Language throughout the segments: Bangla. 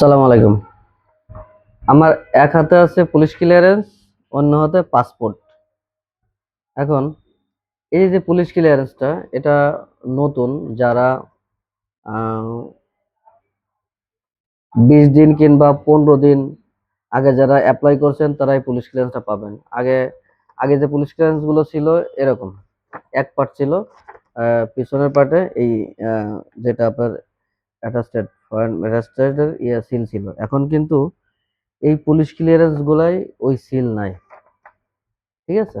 সালাম আলাইকুম। আমার এক হাতে আছে পুলিশ ক্লিয়ারেন্স অন্য হাতে পাসপোর্ট এখন, এই যে পুলিশ ক্লিয়ারেন্সটা এটা নতুন, যারা বিশ দিন কিংবা পনেরো দিন আগে যারা অ্যাপ্লাই করছেন, তারাই পুলিশ ক্লিয়ারেন্সটা পাবেন। আগে আগে যে পুলিশ ক্লিয়ারেন্সগুলো ছিল, এরকম। এক পার্ট ছিল পিছনের পার্টে এই যেটা আপনার অ্যাটাস্টেড অ্যাটাস্টেডের ইয়ে সিল ছিল। এখন কিন্তু এই পুলিশ ক্লিয়ারেন্স গুলাই ওই সিল নাই। ঠিক আছে?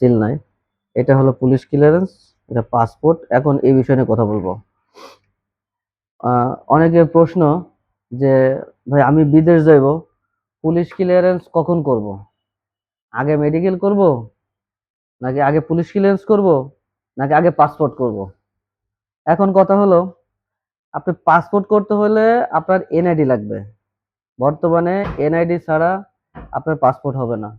সিল নাই। এটা হলো পুলিশ ক্লিয়ারেন্স এটা পাসপোর্ট এখন এই বিষয় নিয়ে কথা বলব। অনেকের প্রশ্ন যে, ভাই, আমি বিদেশ যাইব পুলিশ ক্লিয়ারেন্স কখন করব? আগে মেডিকেল করব? নাকি আগে পুলিশ ক্লিয়ারেন্স করব? নাকি আগে পাসপোর্ট করব? এখন কথা হলো আপনি পাসপোর্ট করতে হলে আপনার এনআইডি লাগবে। বর্তমানে এনআইডি ছাড়া আপনার পাসপোর্ট হবে না।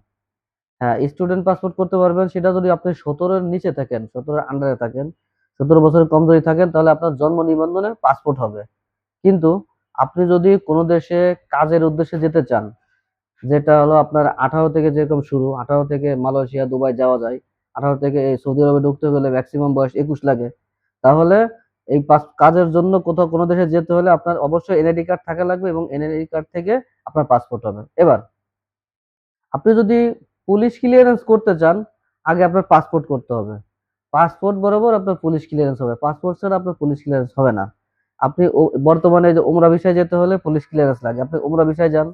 হ্যাঁ স্টুডেন্ট পাসপোর্ট করতে পারবেন, সেটা যদি আপনি সতেরোর নিচে থাকেন, সতেরোর আন্ডারে থাকেন, সতেরো বছরের কম যদি থাকেন, তাহলে আপনার জন্ম নিবন্ধনে পাসপোর্ট হবে। কিন্তু আপনি যদি কোনো দেশে কাজের উদ্দেশ্যে যেতে চান, যেটা হলো আপনার আঠারো থেকে যেরকম শুরু, আঠারো থেকে মালয়েশিয়া, দুবাই যাওয়া যায়, আঠারো থেকে সৌদি আরবে ঢুকতে গেলে ম্যাক্সিমাম বয়স একুশ লাগে, তাহলে এই কাজের জন্য কোথাও কোনো দেশে যেতে হলে আপনার অবশ্যই এনআইডি কার্ড থাকা লাগবে এবং এনআইডি কার্ড থেকে আপনার পাসপোর্ট হবে। এবার, আপনি যদি পুলিশ ক্লিয়ারেন্স করতে চান, আগে আপনার পাসপোর্ট করতে হবে। পাসপোর্ট বরাবর আপনার পুলিশ ক্লিয়ারেন্স হবে। পাসপোর্ট ছাড়া আপনার পুলিশ ক্লিয়ারেন্স হবে না। আপনি বর্তমানে যে উমরা বিষয়ে যেতে হলে পুলিশ ক্লিয়ারেন্স লাগে। আপনি উমরা বিষয়ে যান,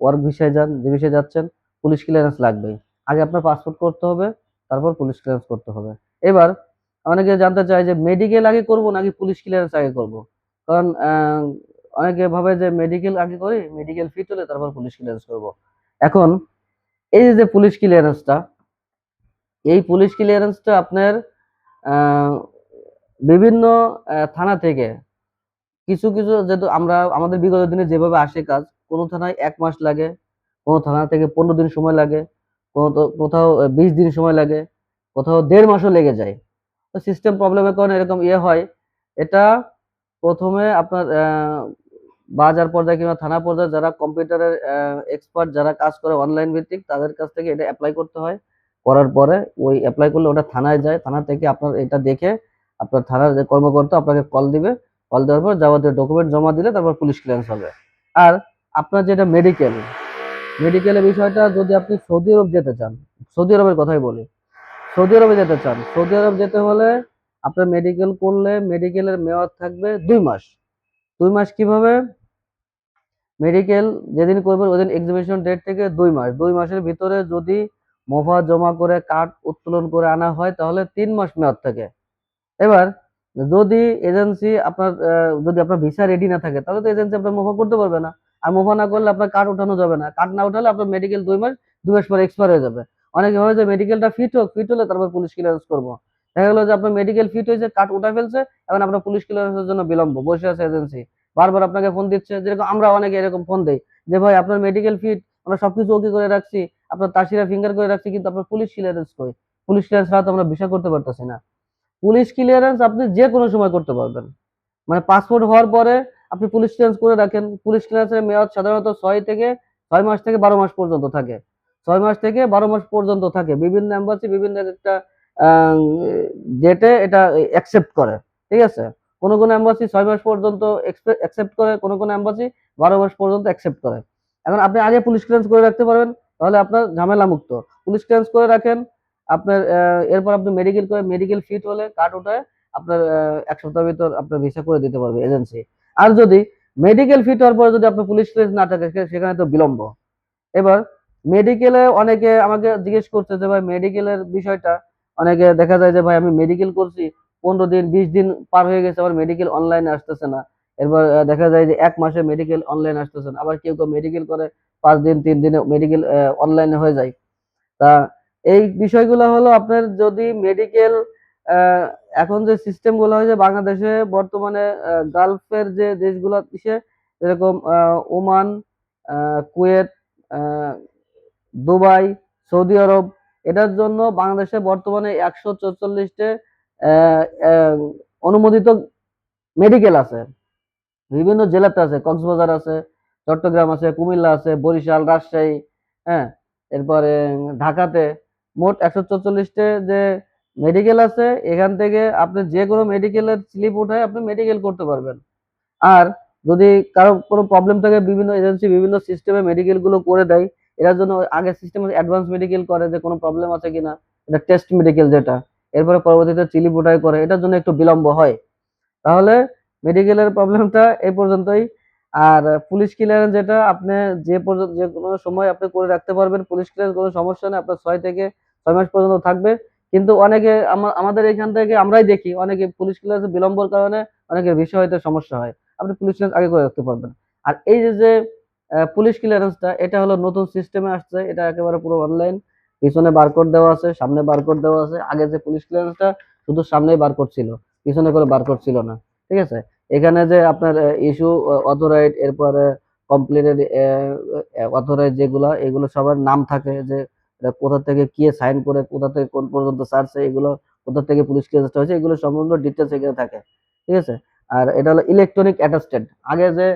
ওয়ার্ক বিষয়ে যান, যে বিষয়ে যাচ্ছেন পুলিশ ক্লিয়ারেন্স লাগবেই। আগে আপনার পাসপোর্ট করতে হবে, তারপর পুলিশ ক্লিয়ারেন্স করতে হবে। এবার অনেকে জানতে চায় যে মেডিকেল আগে করব নাকি পুলিশ ক্লিয়ারেন্স আগে করব? কারণ অনেকে ভাবে যে মেডিকেল আগে করি মেডিকেল ফিট হলে তারপর পুলিশ ক্লিয়ারেন্স করব। এখন, এই যে পুলিশ ক্লিয়ারেন্সটা এই পুলিশ ক্লিয়ারেন্সটা আপনার বিভিন্ন থানা থেকে, কিছু কিছু যেহেতু আমরা, আমাদের বিগত দিনে যেভাবে আসে কাজ, কোনো থানায় এক মাস লাগে, কোনো থানা থেকে পনেরো দিন সময় লাগে, কোনো কোথাও বিশ দিন সময় লাগে, কোথাও দেড় মাসও লেগে যায়। তো সিস্টেম প্রবলেমের কারণে এরকম ইয়ে হয়। এটা প্রথমে আপনার বাজার পর্যায়ে কিংবা থানা পর্যায়ে যারা কম্পিউটারের এক্সপার্ট যারা কাজ করে অনলাইন ভিত্তিক, তাদের কাছ থেকে এটা অ্যাপ্লাই করতে হয়। করার পরে ওই অ্যাপ্লাই করলে ওটা থানায় যায়। থানা থেকে আপনার এটা দেখে আপনার থানার যে কর্মকর্তা আপনাকে কল দিবে। কল দেওয়ার পর যাবতীয় ডকুমেন্ট জমা দিলে তারপর পুলিশ ক্লিয়ারেন্স হবে। আর আপনার যেটা মেডিকেল মেডিকেলের বিষয়টা যদি আপনি সৌদি আরব যেতে চান, সৌদি আরবের কথাই বলি সৌদি আরবে যেতে চান, সৌদি আরব যেতে হলে আপনার মেডিকেল করলে মেডিকেলের মেয়াদ থাকবে দুই মাস। দুই মাস কীভাবে? মেডিকেল যেদিন করবেন ওদিন এক্সিবিশন ডেট থেকে দুই মাস। দুই মাসের ভিতরে যদি মোফা জমা করে কার্ড উত্তোলন করে আনা হয়, তাহলে তিন মাস মেয়াদ থাকে। এবার যদি এজেন্সি আপনার যদি আপনার ভিসা রেডি না থাকে, তাহলে তো এজেন্সি আপনার মোফা করতে পারবে না। আর মোফা না করলে আপনার কার্ড উঠানো যাবে না। কার্ড না উঠালে আপনার মেডিকেল দুই মাস দুই মাস পরে এক্সপায়ার হয়ে যাবে। অনেকে ভাবে যে মেডিকেলটা ফিট হোক ফিট হলে তারপর পুলিশ ক্লিয়ারেন্স করব। দেখা গেলো যে আপনার মেডিকেল ফিট হয়েছে কার্ড উঠা ফেলছে, এখন আপনার পুলিশ ক্লিয়ারেন্সের জন্য বিলম্ব, বসে আছে এজেন্সি বারবার আপনাকে ফোন দিচ্ছে, যেরকম আমরা অনেকে এরকম ফোন দেই, যে ভাই আপনার মেডিকেল ফিট আমরা সবকিছু ওকে করে রাখছি, আপনার তাসিরা ফিঙ্গার করে রাখছি, কিন্তু আপনার পুলিশ ক্লিয়ারেন্স কই? পুলিশ ক্লিয়ারেন্স ছাড়া তো আমরা ভিসা করতে পারতেছি না। পুলিশ ক্লিয়ারেন্স আপনি যে কোনো সময় করতে পারবেন। মানে পাসপোর্ট হওয়ার পরে আপনি পুলিশ ক্লিয়ারেন্স করে রাখেন। পুলিশ ক্লিয়ারেন্সের মেয়াদ সাধারণত ছয় থেকে, ছয় মাস থেকে বারো মাস পর্যন্ত থাকে। ছয় মাস থেকে বারো মাস পর্যন্ত থাকে। বিভিন্ন এম্বাসি বিভিন্ন একটা ডেটে এটা অ্যাকসেপ্ট করে। ঠিক আছে? কোনো কোনো এম্বাসি ছয় মাস পর্যন্ত অ্যাকসেপ্ট করে, কোনো কোনো এম্বাসি বারো মাস পর্যন্ত অ্যাকসেপ্ট করে। এখন আপনি আগে পুলিশ ক্লিয়ারেন্স করে রাখতে পারবেন, তাহলে আপনার ঝামেলা মুক্ত পুলিশ ক্লিয়ারেন্স করে রাখেন, আপনার এরপর আপনি মেডিকেল করে মেডিকেল ফিট হলে কার্ড ওঠায় আপনার এক সপ্তাহের ভিতর আপনার ভিসা করে দিতে পারবে এজেন্সি আর যদি মেডিকেল ফিট হওয়ার পরে যদি আপনার পুলিশ ক্লিয়ারেন্স না থাকে সেখানে তো বিলম্ব। এবার মেডিকেলে অনেকে আমাকে জিজ্ঞেস করছে যে, ভাই মেডিকেলের বিষয়টা? অনেকে দেখা যায় যে, ভাই, আমি মেডিকেল করছি, পনেরো দিন, বিশ দিন পার হয়ে গেছে আমার মেডিকেল অনলাইনে আসতেছে না। এরপর দেখা যায় যে, এক মাসে মেডিকেল অনলাইন আসতেছে না। আবার কেউ কেউ মেডিকেল করে, পাঁচ দিন, তিন দিনে মেডিকেল অনলাইনে হয়ে যায়। তা এই বিষয়গুলো হলো আপনার যদি মেডিকেল এখন যে সিস্টেমগুলো হয়েছে বাংলাদেশে বর্তমানে গালফের যে দেশগুলো ইসে যেরকম Oman Kuwait Dubai, Saudi Arabia, এটার জন্য বাংলাদেশে বর্তমানে একশো চৌচল্লিশটে অনুমোদিত মেডিকেল আছে। বিভিন্ন জেলাতে আছে, কক্সবাজার আছে, চট্টগ্রাম আছে, কুমিল্লা আছে, বরিশাল, রাজশাহী হ্যাঁ এরপরে ঢাকাতে মোট একশো চৌচল্লিশটে যে মেডিকেল আছে, এখান থেকে আপনি যে কোনো মেডিকেলের স্লিপ উঠায় আপনি মেডিকেল করতে পারবেন। আর যদি কারও কোনো প্রবলেম থাকে, বিভিন্ন এজেন্সি বিভিন্ন সিস্টেমে মেডিকেলগুলো করে দেয় এটার জন্য আগে সিস্টেম অ্যাডভান্স মেডিকেল করে যে কোনো প্রবলেম আছে কিনা, এটা টেস্ট মেডিকেল যেটা। এরপরে পরবর্তীতে চিলি বোটাই করে, এটার জন্য একটু বিলম্ব হয়। তাহলে মেডিকেলের প্রবলেমটা এই পর্যন্তই। আর পুলিশ ক্লিয়ারেন্স যেটা, আপনি যে পর্যন্ত, যে কোনো সময় আপনি করে রাখতে পারবেন, পুলিশ ক্লিয়ারেন্স কোনো সমস্যা নেই, আপনার ছয় থেকে ছয় মাস পর্যন্ত থাকবে। কিন্তু অনেকে আমা- আমাদের এখান থেকে আমরাই দেখি, অনেকে পুলিশ ক্লিয়ারেন্স বিলম্বর কারণে অনেকের বিষয় হয়তো সমস্যা হয়। আপনি পুলিশ ক্লিয়ারেন্স আগে করে রাখতে পারবেন। আর এই যে পুলিশ ক্লিয়ারেন্সটা এটা হলো নতুন সিস্টেমে আসছে, এটা একেবারে পুরো অনলাইন পিছনে বারকোড দেওয়া আছে, সামনে বারকোড দেওয়া আছে। আগে যে পুলিশ ক্লিয়ারেন্সটা শুধু সামনেই বারকোড ছিল। পিছনে করে বারকোড ছিল না। ঠিক আছে? এখানে যে আপনার ইস্যু অথরাইট এরপরে কমপ্লেনের অথরাইট যেগুলো, এগুলো সবার নাম থাকে যে কোথা থেকে কে সাইন করে, কোথা থেকে কোন পর্যন্ত ছাড়ছে, এগুলো কোথা থেকে পুলিশ ক্লিয়ারেন্সটা হয়েছে, এগুলো সম্পূর্ণ ডিটেলস এখানে থাকে। ঠিক আছে? আর এটা হলো ইলেকট্রনিক অ্যাটাস্টেড আগে যে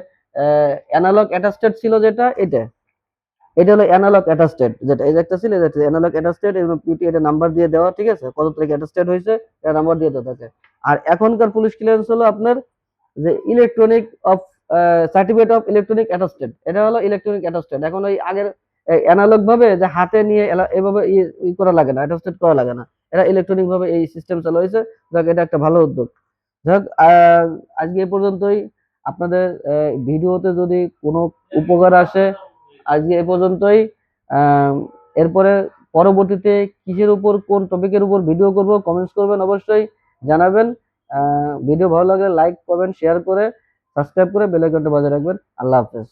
অ্যানালগ অ্যাটাস্টেড ছিল যেটা, এটা। এটা হলো অ্যানালগ অ্যাটাস্টেড যেটা। এই একটা ছিল এটা অ্যানালগ অ্যাটাস্টেড এবং পিটি এটা নাম্বার দিয়ে দেওয়া, ঠিক আছে? কত তারিখে অ্যাটাস্টেড হয়েছে, এটা নাম্বার দিয়ে দেওয়া থাকে। আর এখনকার পুলিশ ক্লিয়ারেন্স হলো আপনার যে electronic of certificate of electronic attested এটা হলো ইলেকট্রনিক অ্যাটাস্টেড এখন ওই আগের অ্যানালগ ভাবে যে হাতে নিয়ে এভাবে ই করা লাগে না অ্যাটাস্টেড করা লাগে না। এটা ইলেকট্রনিক ভাবে এই সিস্টেম চালু হয়েছে। যাক, এটা একটা ভালো উদ্যোগ। যাক আজকে এ পর্যন্তই। আপনাদের ভিডিওতে যদি কোনো উপকার আসে, আজকে এ পর্যন্তই। এরপরে পরবর্তীতে কিসের উপর, কোন টপিকের উপর ভিডিও করব কমেন্টস করবেন অবশ্যই জানাবেন। ভিডিও ভালো লাগলে লাইক করবেন শেয়ার করে সাবস্ক্রাইব করে বেলাইকনটা বাজিয়ে রাখবেন। আল্লাহ হাফেজ।